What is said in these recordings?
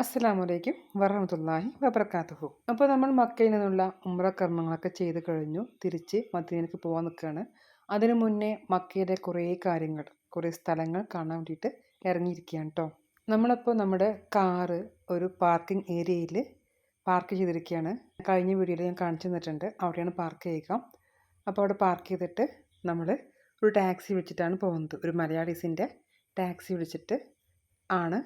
അസ്സലാമലൈക്കും വറഹമത്തല്ലാഹി വബർക്കാത്തുഹു അപ്പോൾ നമ്മൾ മക്കയിൽ നിന്നുള്ള ഉമ്ര കർമ്മങ്ങളൊക്കെ ചെയ്ത് കഴിഞ്ഞു. തിരിച്ച് മദീനക്ക് പോകാൻ നിൽക്കുകയാണ്. അതിനു മുന്നേ മക്കയിലെ കുറേ കാര്യങ്ങൾ കുറേ സ്ഥലങ്ങൾ കാണാൻ വേണ്ടിയിട്ട് ഇറങ്ങിയിരിക്കുകയാണ് കേട്ടോ നമ്മളിപ്പോൾ നമ്മുടെ കാറ് ഒരു പാർക്കിംഗ് ഏരിയയിൽ പാർക്ക് ചെയ്തിരിക്കുകയാണ്. കഴിഞ്ഞ വീഡിയോയിൽ ഞാൻ കാണിച്ചു തന്നിട്ടുണ്ട്. അവിടെയാണ് പാർക്ക് ചെയ്യുക. അപ്പോൾ അവിടെ പാർക്ക് ചെയ്തിട്ട് നമ്മൾ ഒരു ടാക്സി വിളിച്ചിട്ടാണ് പോകുന്നത്. ഒരു മലയാളീസിന്റെ ടാക്സി വിളിച്ചിട്ട് ആണ്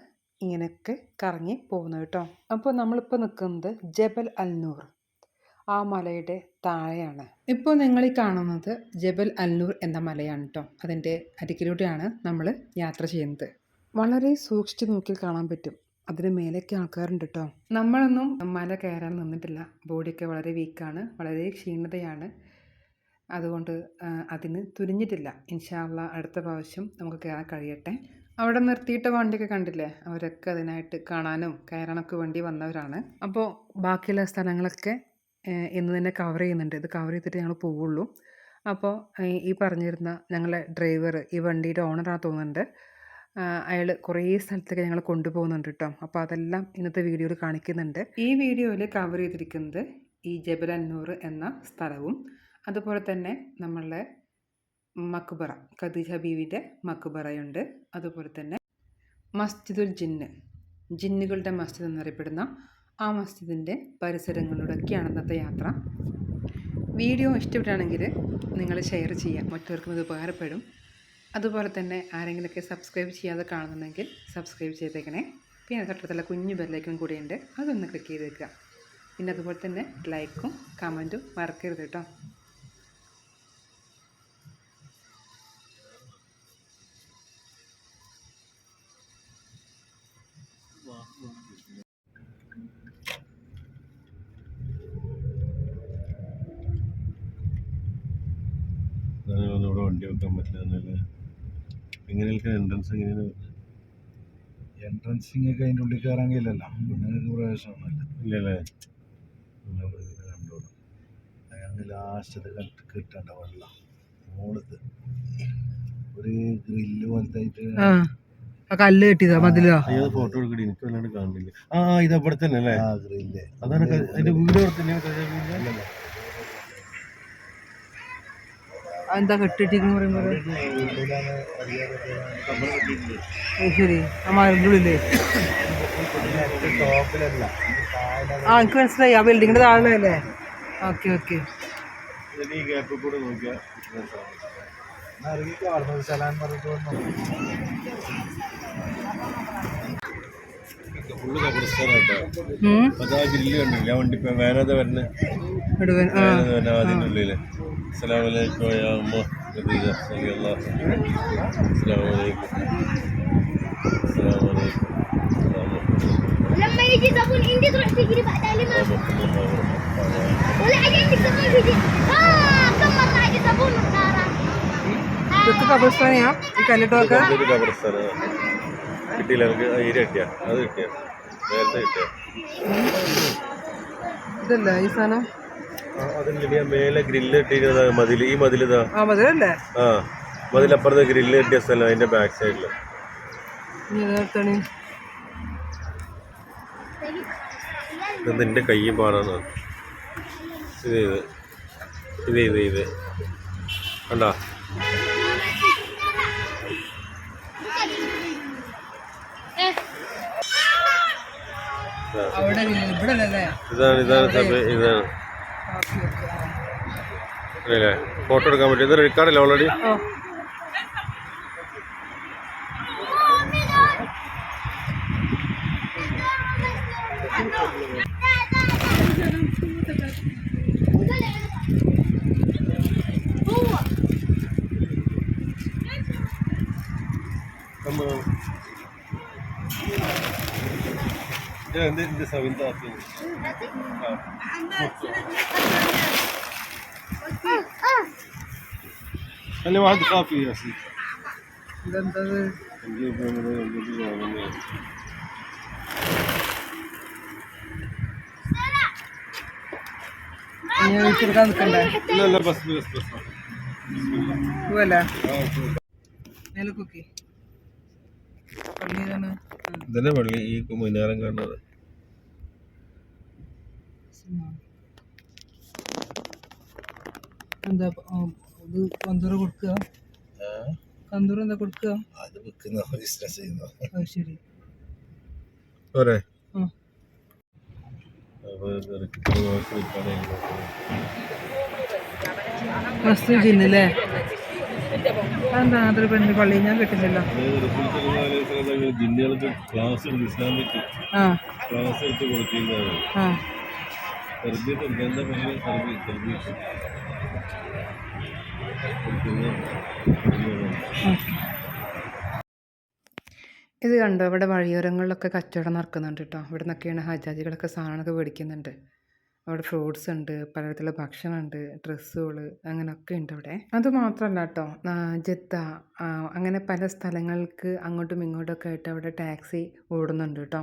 ഇങ്ങനെയൊക്കെ കറങ്ങി പോകുന്നത് കേട്ടോ. അപ്പോൾ നമ്മളിപ്പോൾ നിൽക്കുന്നത് ജബൽ അൽനൂർ. ആ മലയുടെ താഴെയാണ്. ഇപ്പോൾ നിങ്ങൾ ഈ കാണുന്നത് ജബൽ അൽനൂർ എന്ന മലയാണ് കേട്ടോ. അതിന്റെ അരികിലൂടെയാണ് നമ്മൾ യാത്ര ചെയ്യുന്നത്. വളരെ സൂക്ഷിച്ച് നോക്കി കാണാൻ പറ്റും. അതിന് മേലേക്ക് ആൾക്കാരുണ്ട് കേട്ടോ. നമ്മളൊന്നും മല കയറാൻ നിന്നിട്ടില്ല. ബോഡിയൊക്കെ വളരെ വീക്കാണ്. വളരെ ക്ഷീണതയാണ്. അതുകൊണ്ട് അതിന് തുനിഞ്ഞിട്ടില്ല. ഇൻഷാല്ല അടുത്ത പ്രാവശ്യം നമുക്ക് കയറാൻ കഴിയട്ടെ. അവിടെ നിർത്തിയിട്ട വണ്ടിയൊക്കെ കണ്ടില്ലേ? അവരൊക്കെ അതിനായിട്ട് കാണാനും കയറാനൊക്കെ വേണ്ടി വന്നവരാണ്. അപ്പോൾ ബാക്കിയുള്ള സ്ഥലങ്ങളൊക്കെ ഇന്ന് തന്നെ കവർ ചെയ്യുന്നുണ്ട്. ഇത് കവർ ചെയ്തിട്ട് ഞങ്ങൾ പോവുള്ളൂ. അപ്പോൾ ഈ- ഈ പറഞ്ഞിരുന്ന ഞങ്ങളെ ഡ്രൈവർ ഈ വണ്ടിയുടെ ഓണറാണ് തോന്നുന്നുണ്ട്. അയാൾ കുറേ സ്ഥലത്തേക്ക് ഞങ്ങൾ കൊണ്ടുപോകുന്നുണ്ട് കേട്ടോ അപ്പോൾ അതെല്ലാം ഇന്നത്തെ വീഡിയോയിൽ കാണിക്കുന്നുണ്ട്. ഈ വീഡിയോയിൽ കവർ ചെയ്തിരിക്കുന്നത് ഈ ജബൽ അന്നൂർ എന്ന സ്ഥലവും അതുപോലെ തന്നെ നമ്മളുടെ മക്ബറ ഖദീജ ബീവിന്റെ മക്ബറയുണ്ട്. അതുപോലെ തന്നെ മസ്ജിദുൽ ജിന്ന് ജിന്നുകളുടെ മസ്ജിദ് എന്നറിയപ്പെടുന്ന ആ മസ്ജിദിന്റെ പരിസരങ്ങളിലൂടെയൊക്കെയാണ് ഇന്നത്തെ യാത്ര. വീഡിയോ ഇഷ്ടപ്പെട്ടാണെങ്കിൽ നിങ്ങൾ ഷെയർ ചെയ്യുക. മറ്റവർക്കും ഇത് ഉപകാരപ്പെടും. അതുപോലെ തന്നെ ആരെങ്കിലുമൊക്കെ സബ്സ്ക്രൈബ് ചെയ്യാതെ കാണുന്നുണ്ടെങ്കിൽ സബ്സ്ക്രൈബ് ചെയ്തേക്കണേ. പിന്നെ തൊട്ടടുത്തുള്ള കുഞ്ഞു ബെല്ലേക്കും കൂടിയുണ്ട്. അതൊന്ന് ക്ലിക്ക് ചെയ്ത് വെക്കുക പിന്നെ അതുപോലെ തന്നെ ലൈക്കും കമന്റും മറക്കരുത് കേട്ടോ. അതിനൊന്നും ഇവിടെ വണ്ടി വെക്കാൻ പറ്റില്ല എന്നല്ലേ എങ്ങനെയൊക്കെ എൻട്രൻസ് എങ്ങനെയാണ് എൻട്രൻസിങ് ഒക്കെ അതിന്റെ ഉള്ളിൽ കയറാൻ കഴിയില്ലല്ലോ നിങ്ങൾക്ക് പ്രവേശനമൊന്നുമില്ല ഇല്ലല്ലേ? കണ്ടോളൂ അങ്ങ് ലാസ്റ്റ് കിട്ടണ്ട വെള്ളം. മോളത്ത് ഒരു ഗ്രില്ല് പോലത്തെ ആയിട്ട് ആ കല്ല് കെട്ടിയതാ മതിലോ? ഫോട്ടോ എടുക്കടി. എനിക്ക് വല്ലാണ്ട് കാണുന്നില്ല. ആ ഇത് അവിടെ തന്നെ അല്ലേ ആ ഗ്രില്ല് അതാണ് അതിന്റെ വീട് അവിടെ തന്നെയാണ് എന്താ കെട്ടിട്ടിരിക്കുന്നു പറയുമ്പോൾ അറിയാതെ ശരി. ആ മരുന്നുള്ളില്ലേ ആ എനിക്ക് മനസ്സിലായി. ആ ബിൽഡിങ്ങിന്റെ താഴെ അല്ലേ? Okay okay. ഫുള്ള് കബറിസ്ഥാനാട്ടോ അതാ ജില്ല കണ്ടില്ല? വണ്ടി വേനത വരുന്നത് ഇടുവൻ ആ വേനത വരുന്ന അതിൻ്റെ ഉള്ളില് അസ്സലാമലൈക്കും യാ അമ്മ ഖദീജ സല്ലല്ലാഹു അസ്സലാമലൈക്കും അസ്സലാമലൈക്കും ولما يجي صابون عندي تروح تجري بعد لما ولا حاجه عندك صابون تجي اه كم مره عندي صابون وطاره ഇതൊക്കെ കബർസ്ഥാനിയാ ഈ കല്ലിട്ടൊക്കെ ഇതൊരു കബറിസ്ഥാനാണ് കിട്ടിയില്ല എനിക്ക് ഈര കിട്ടിയ അത് കിട്ടിയ നേരത്തെ കിട്ടിയ ഇതല്ല ഈ സാധനം അതിന്റെ മേലെ ഗ്രില്ല് കിട്ടിയിരുന്നത് മതിൽ ഈ മതിലിതാ ആ മതിലല്ലേ? ആ മതിലപ്പുറത്ത് ഗ്രില്ല് കിട്ടിയ സ്ഥലം അതിന്റെ ബാക്ക് സൈഡിൽ നിന്റെ കൈ കയ്യും പാടാണ് ഇത്. ഇത് ഇത് ഇത്. ഇത്. കണ്ടാ ഇതാണ് ഇതാണ് ഇതാണ്. അല്ലേ ഫോട്ടോ എടുക്കാൻ പറ്റും ഇത് റെക്കാർഡല്ലേ ഓൾറെഡി هو എന്ത് എന്ത് സവിന്ത അല്ലെ വാത് കാപ്പി അസി ഇതെന്തത് എന്ത് പോകുന്നത് എന്ത് പോകുന്നത് ഇനി ഒഴിച്ചെടുക്കാൻ നിൽക്കണ്ടേ ഇല്ല ഇല്ല ബസ് بس بس പോവല്ലേ മേലെ കുക്കി പള്ളി ഏതാണ് ഇതന്നെ പള്ളി ഈ കുമിനാരം കാണുന്നത് എന്താ ഇത് കൊടുക്കുക. കന്തൂറ എന്താ കൊടുക്കുക? അത് വിൽക്കുന്ന ബിസിനസ് ചെയ്യുന്നു. അത് ശരി. പോരെ. മസ്തു ജിന്നല്ലേ എന്താ അതൊരു പെണ്ണ് പള്ളി? ഞാൻ കിട്ടുന്നില്ല ക്ലാസ് ഇസ്ലാമിക് ആ. ക്ലാസ് എടുത്ത് കൊടുത്തിരുന്നതാണ് ആ. തെർബീത്ത് എന്താ പറയുക തെർബീ തെർബീത്ത് ഇത് കണ്ടോ? ഇവിടെ വഴിയോരങ്ങളിലൊക്കെ കച്ചവടം നടക്കുന്നുണ്ട് കേട്ടോ. ഇവിടെ നിന്നൊക്കെയാണ് ഹജാജികളൊക്കെ സാധനമൊക്കെ മേടിക്കുന്നുണ്ട്. അവിടെ ഫ്രൂട്ട്സ് ഉണ്ട് പലതരത്തിലുള്ള ഭക്ഷണമുണ്ട് ഡ്രസ്സുകൾ അങ്ങനെയൊക്കെ ഉണ്ട് അവിടെ. അത് മാത്രമല്ല കേട്ടോ ജദ്ദ അങ്ങനെ പല സ്ഥലങ്ങൾക്ക് അങ്ങോട്ടും ഇങ്ങോട്ടും ഒക്കെ ആയിട്ട് അവിടെ ടാക്സി ഓടുന്നുണ്ട് കേട്ടോ.